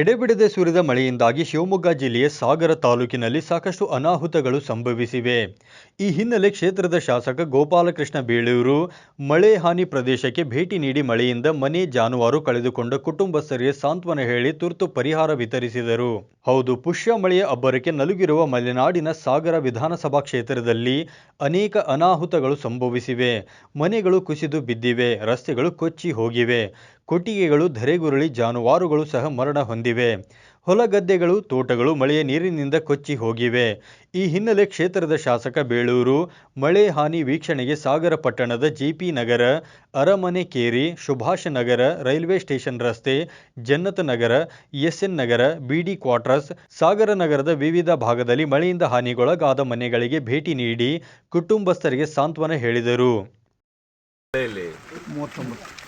ಎಡೆಬಿಡದೆ ಸುರಿದ ಮಳೆಯಿಂದಾಗಿ ಶಿವಮೊಗ್ಗ ಜಿಲ್ಲೆಯ ಸಾಗರ ತಾಲೂಕಿನಲ್ಲಿ ಸಾಕಷ್ಟು ಅನಾಹುತಗಳು ಸಂಭವಿಸಿವೆ. ಈ ಹಿನ್ನೆಲೆ ಕ್ಷೇತ್ರದ ಶಾಸಕ ಗೋಪಾಲಕೃಷ್ಣ ಬೇಳೂರು ಮಳೆ ಹಾನಿ ಪ್ರದೇಶಕ್ಕೆ ಭೇಟಿ ನೀಡಿ ಮಳೆಯಿಂದ ಮನೆ ಜಾನುವಾರು ಕಳೆದುಕೊಂಡ ಕುಟುಂಬಸ್ಥರಿಗೆ ಸಾಂತ್ವನ ಹೇಳಿ ತುರ್ತು ಪರಿಹಾರ ವಿತರಿಸಿದರು. ಹೌದು, ಪುಷ್ಯ ಮಳೆಯ ಅಬ್ಬರಕ್ಕೆ ನಲುಗಿರುವ ಮಲೆನಾಡಿನ ಸಾಗರ ವಿಧಾನಸಭಾ ಕ್ಷೇತ್ರದಲ್ಲಿ ಅನೇಕ ಅನಾಹುತಗಳು ಸಂಭವಿಸಿವೆ. ಮನೆಗಳು ಕುಸಿದು ಬಿದ್ದಿವೆ, ರಸ್ತೆಗಳು ಕೊಚ್ಚಿ ಹೋಗಿವೆ. ಕೊಟ್ಟಿಗೆಗಳು, ಧರೆಗುರುಳಿ, ಜಾನುವಾರುಗಳು ಸಹ ಮರಣ ಹೊಂದಿವೆ. ಹೊಲಗದ್ದೆಗಳು ತೋಟಗಳು ಮಳೆಯ ನೀರಿನಿಂದ ಕೊಚ್ಚಿ ಹೋಗಿವೆ. ಈ ಹಿನ್ನೆಲೆ ಕ್ಷೇತ್ರದ ಶಾಸಕ ಬೇಳೂರು, ಮಳೆ ಹಾನಿ ವೀಕ್ಷಣೆಗೆ ಸಾಗರ ಪಟ್ಟಣದ ಜೆಪಿ ನಗರ ಅರಮನೆ ಕೇರಿ ಸುಭಾಷ್ ನಗರ, ರೈಲ್ವೆ ಸ್ಟೇಷನ್ ರಸ್ತೆ, ಜನ್ನತ ನಗರ, ಎಸ್ಎನ್ ನಗರ ಬಿಡಿ ಕ್ವಾರ್ಟರ್ಸ್, ಸಾಗರ ನಗರದ ವಿವಿಧ ಭಾಗದಲ್ಲಿ ಮಳೆಯಿಂದ ಹಾನಿಗೊಳಗಾದ ಮನೆಗಳಿಗೆ ಭೇಟಿ ನೀಡಿ ಕುಟುಂಬಸ್ಥರಿಗೆ ಸಾಂತ್ವನ ಹೇಳಿದರು. ಜಿಲ್ಲೆಯಲ್ಲಿ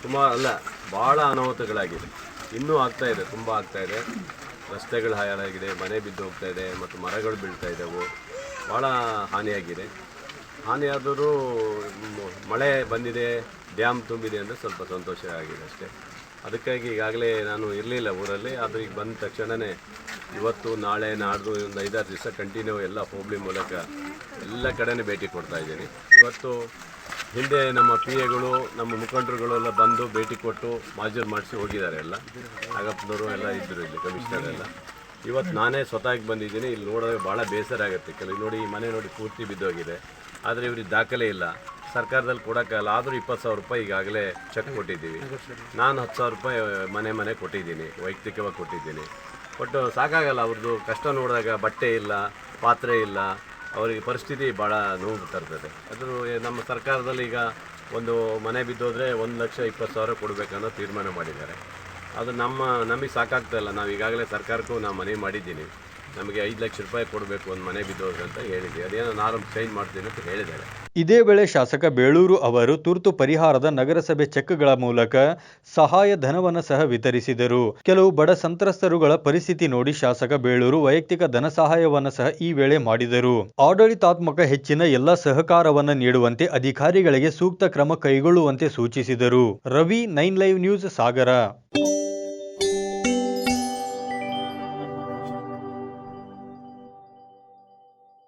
ಸುಮಾರು ಅಲ್ಲ ಭಾಳ ಅನಾಹುತಗಳಾಗಿದೆ. ಇನ್ನೂ ಆಗ್ತಾ ಇದೆ, ತುಂಬ ಆಗ್ತಾ ಇದೆ. ರಸ್ತೆಗಳು ಹಾಳಾಗಿದೆ, ಮನೆ ಬಿದ್ದು ಹೋಗ್ತಾ ಇದೆ, ಮತ್ತು ಮರಗಳು ಬೀಳ್ತಾ ಇದ್ದಾವೆ ಭಾಳ ಹಾನಿಯಾಗಿದೆ. ಹಾನಿಯಾದರೂ ಮಳೆ ಬಂದಿದೆ, ಡ್ಯಾಮ್ ತುಂಬಿದೆ ಅಂದರೆ ಸ್ವಲ್ಪ ಸಂತೋಷ ಆಗಿದೆ ಅಷ್ಟೇ. ಅದಕ್ಕಾಗಿ ಈಗಾಗಲೇ ನಾನು ಇರಲಿಲ್ಲ ಊರಲ್ಲಿ, ಆದರೆ ಈಗ ಬಂದ ತಕ್ಷಣವೇ ಇವತ್ತು, ನಾಳೆ, ನಾಡ್ದು ಒಂದು ಐದಾರು ದಿವಸ ಕಂಟಿನ್ಯೂ ಎಲ್ಲ ಹೋಬಳಿ ಮೂಲಕ ಎಲ್ಲ ಕಡೆನೇ ಭೇಟಿ ಕೊಡ್ತಾ ಇದ್ದೀನಿ. ಇವತ್ತು ಹಿಂದೆ ನಮ್ಮ ಪಿ ಎಗಳು ನಮ್ಮ ಮುಖಂಡರುಗಳೆಲ್ಲ ಬಂದು ಭೇಟಿ ಕೊಟ್ಟು ಮಾಜೂರು ಮಾಡಿಸಿ ಹೋಗಿದ್ದಾರೆ ಎಲ್ಲ. ಆಗಪ್ಪನವರು ಎಲ್ಲ ಇದ್ದರು ಇಲ್ಲಿ, ಕಮಿಷನರ್ ಎಲ್ಲ. ಇವತ್ತು ನಾನೇ ಸ್ವತಃ ಬಂದಿದ್ದೀನಿ. ಇಲ್ಲಿ ನೋಡಿದ್ರೆ ಭಾಳ ಬೇಸರ ಆಗುತ್ತೆ. ಕೆಲವು ನೋಡಿ ಈ ಮನೆ ನೋಡಿ ಪೂರ್ತಿ ಬಿದ್ದೋಗಿದೆ. ಆದರೆ ಇವ್ರಿಗೆ ದಾಖಲೆ ಇಲ್ಲ. ಸರ್ಕಾರದಲ್ಲಿ ಕೊಡೋಕ್ಕಲ್ಲ ಆದರೂ ಇಪ್ಪತ್ತು ಸಾವಿರ ರೂಪಾಯಿ ಈಗಾಗಲೇ ಚೆಕ್ ಕೊಟ್ಟಿದ್ದೀವಿ. ನಾನು ಹತ್ತು ಸಾವಿರ ರೂಪಾಯಿ ಮನೆ ಮನೆ ಕೊಟ್ಟಿದ್ದೀನಿ. ವೈಯಕ್ತಿಕವಾಗಿ ಕೊಟ್ಟಿದ್ದೀನಿ. ಬಟ್ ಸಾಕಾಗಲ್ಲ ಅವ್ರದ್ದು. ಕಷ್ಟ ನೋಡಿದಾಗ ಬಟ್ಟೆ ಇಲ್ಲ, ಪಾತ್ರೆ ಇಲ್ಲ. ಅವರಿಗೆ ಪರಿಸ್ಥಿತಿ ಭಾಳ ನೋವು ತರ್ತದೆ. ಅದು ನಮ್ಮ ಸರ್ಕಾರದಲ್ಲಿ ಈಗ ಒಂದು ಮನೆ ಬಿದ್ದೋದ್ರೆ ಒಂದು ಲಕ್ಷ ಇಪ್ಪತ್ತು ಸಾವಿರ ಕೊಡಬೇಕನ್ನೋ ತೀರ್ಮಾನ ಮಾಡಿದ್ದಾರೆ. ಅದು ನಮ್ಮ, ನಮಗೆ ಸಾಕಾಗ್ತಾ ಇಲ್ಲ. ನಾವು ಈಗಾಗಲೇ ಸರ್ಕಾರಕ್ಕೂ ನಾವು ಮನವಿ ಮಾಡಿದ್ದೀನಿ. ನಮಗೆ ಐದು ಲಕ್ಷ ರೂಪಾಯಿ ಕೊಡಬೇಕು ಒಂದು ಮನೆ ಬಿದ್ದೋದ್ರೆ ಅಂತ ಹೇಳಿದ್ವಿ. ಅದೇನೋ ನಾನು ಚೇಂಜ್ ಮಾಡ್ತೀನಿ ಅಂತ ಹೇಳಿದ್ದಾರೆ. ಇದೇ ವೇಳೆ ಶಾಸಕ ಬೇಳೂರು ಅವರು ತುರ್ತು ಪರಿಹಾರದ ನಗರಸಭೆ ಚೆಕ್ಗಳ ಮೂಲಕ ಸಹಾಯ ಧನವನ್ನು ಸಹ ವಿತರಿಸಿದರು. ಕೆಲವು ಬಡ ಸಂತ್ರಸ್ತರುಗಳ ಪರಿಸ್ಥಿತಿ ನೋಡಿ ಶಾಸಕ ಬೇಳೂರು ವೈಯಕ್ತಿಕ ಧನ ಸಹಾಯವನ್ನು ಸಹ ಈ ವೇಳೆ ಮಾಡಿದರು. ಆಡಳಿತಾತ್ಮಕ ಹೆಚ್ಚಿನ ಎಲ್ಲ ಸಹಕಾರವನ್ನು ನೀಡುವಂತೆ ಅಧಿಕಾರಿಗಳಿಗೆ ಸೂಕ್ತ ಕ್ರಮ ಕೈಗೊಳ್ಳುವಂತೆ ಸೂಚಿಸಿದರು. Ravi, nine live news, Sagara.